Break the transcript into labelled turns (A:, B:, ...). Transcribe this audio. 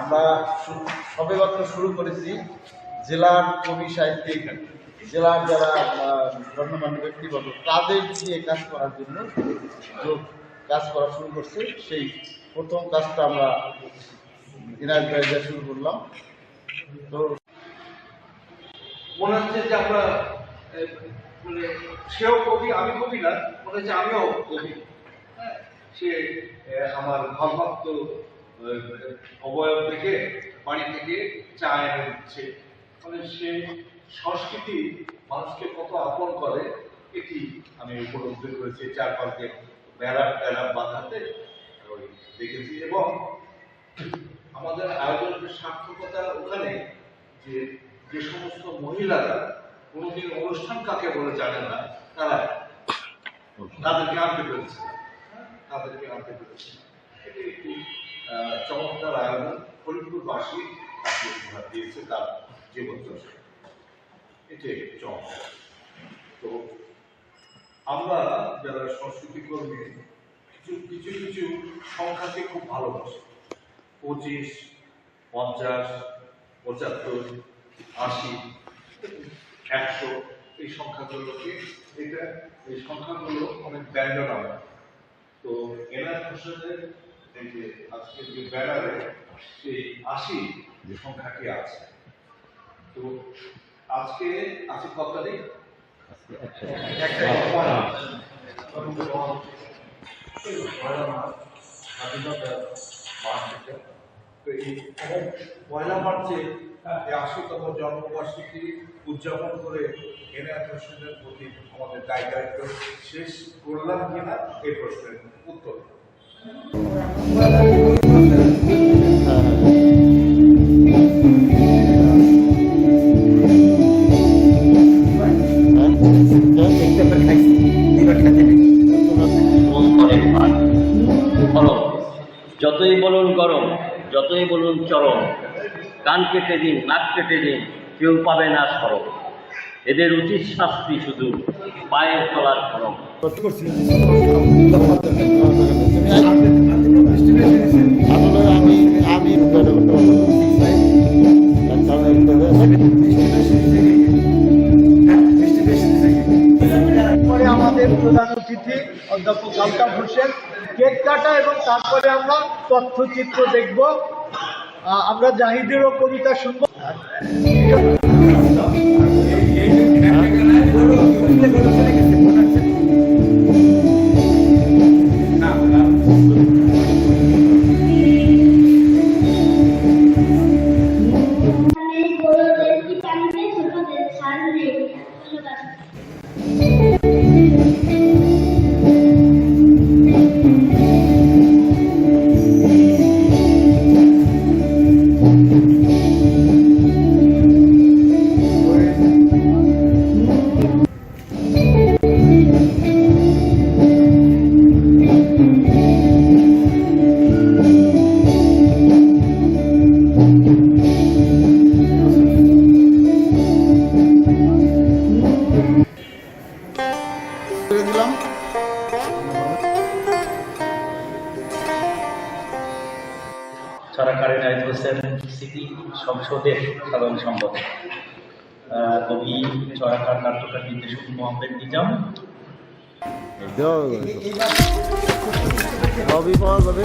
A: আমার সবেমাত্র শুরু করেছি জেলার কবি সাহিত্যিক জেলার যারা গণ্যমান্য ব্যক্তিগত তাদের দিয়ে কাজ করার জন্য যোগ কাজ করা শুরু করছে সেই প্রথম কাজটা আমরা বাইজা শুরু করলাম। তো
B: মনে হচ্ছে যে আমরা মানে সেও কবি আমি কবি না মনে হচ্ছে আমিও কবি। হ্যাঁ, সে আমার ভাবভক্ত অবয়ব থেকে বাড়ি থেকে চা এনে দিচ্ছে। মানে সে সংস্কৃতি মানুষকে কত আপন করে, এটি আমি উপলব্ধি করেছি চারপাশে বেড়া বেড়া বাঁধাতে দেখেছি। এবং আমাদের আয়োজনের সার্থকতা ওখানে যে যে সমস্ত মহিলারা কোনোদিন অনুষ্ঠান কাকে বলে জানেন না, তারা তাদেরকে আনতে পেরেছে। তাদেরকে আনতে পেরেছে। এটি একটি চমৎকার আয়োজন। ফরিদপুরবাসী দিয়েছে তার জীবন এটি একটি তো আমরা যারা সংস্কৃতি কর্মী, কিছু কিছু কিছু সংখ্যাকে খুব ভালোবাসি। পঁচিশ, পঞ্চাশ, পঁচাত্তর, আশি, একশো, এই সংখ্যাগুলোকে, এটা, এই সংখ্যাগুলো অনেক ব্যঞ্জন আমরা তো এনার হোসেনের এই যে আজকের যে ব্যানারে সেই আশি সংখ্যাটি আছে। তো আজকে আছে কত তারিখ পয়লা মার্চে এই আশিতম জন্মবার্ষিকী উদযাপন করে এনায়ত হোসেনের প্রতি আমাদের দায় দায়িত্ব শেষ করলাম কিনা এই প্রশ্নের উত্তর।
C: যতই বলুন গরম, যতই বলুন চরম, কান কেটে দিন, নাক কেটে দিন, কেউ পাবে না সরম। এদের উচিত শাস্তি শুধু পায়ের তলার খরম
D: প্রধান অতিথি অধ্যাপক আলতাফ হোসেন। কেক কাটা এবং তারপরে আমরা তথ্যচিত্র দেখব। আমরা জাহিদেরও কবিতা শুনব।
E: নেই? বড়দের ছাড় নেই ধন্যবাদ
A: করে দিলাম
C: সরকারি নাইট হোসেন সিটি সংসদের সাধারণ সম্পাদক আহ, কবি চরাকার নাট্যকার নির্দেশক মোহাম্মদ নিজাম।
A: সবই পাওয়া যাবে